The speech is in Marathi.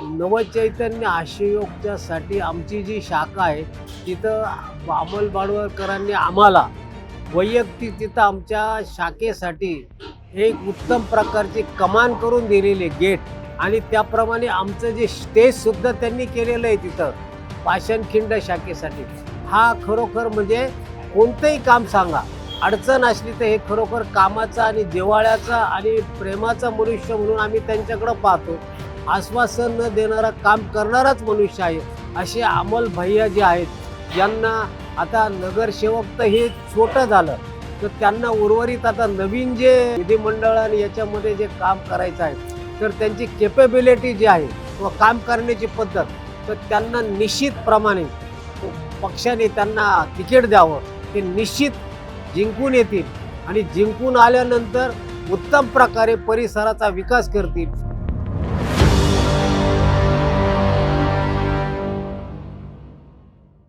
नवचैतन्य आशयोगच्यासाठी आमची जी शाखा आहे तिथं अमोल बाडवळकरांनी आम्हाला वैयक्तिक तिथं आमच्या शाखेसाठी एक उत्तम प्रकारची कमान करून दिलेली गेट. आणि त्याप्रमाणे आमचं जे स्टेजसुद्धा त्यांनी केलेलं आहे तिथं पाषाणखिंड शाखेसाठी. हा खरोखर म्हणजे कोणतंही काम सांगा. अडचण असली तर हे खरोखर कामाचा आणि जिव्हाळ्याचा आणि प्रेमाचा मनुष्य म्हणून आम्ही त्यांच्याकडं पाहतो. आश्वासन न देणारा काम करणाराच मनुष्य आहे. असे अमोल भैया जे आहेत ज्यांना आता नगरसेवक तर हे छोटं झालं. तर त्यांना उर्वरित आता नवीन जे विधिमंडळ आणि याच्यामध्ये जे काम करायचं आहे तर त्यांची केपेबिलिटी जी आहे किंवा काम करण्याची पद्धत तर त्यांना निश्चितप्रमाणे पक्षाने त्यांना तिकीट द्यावं. ते निश्चित जिंकून येतील आणि जिंकून आल्यानंतर उत्तम प्रकारे परिसराचा विकास करतील.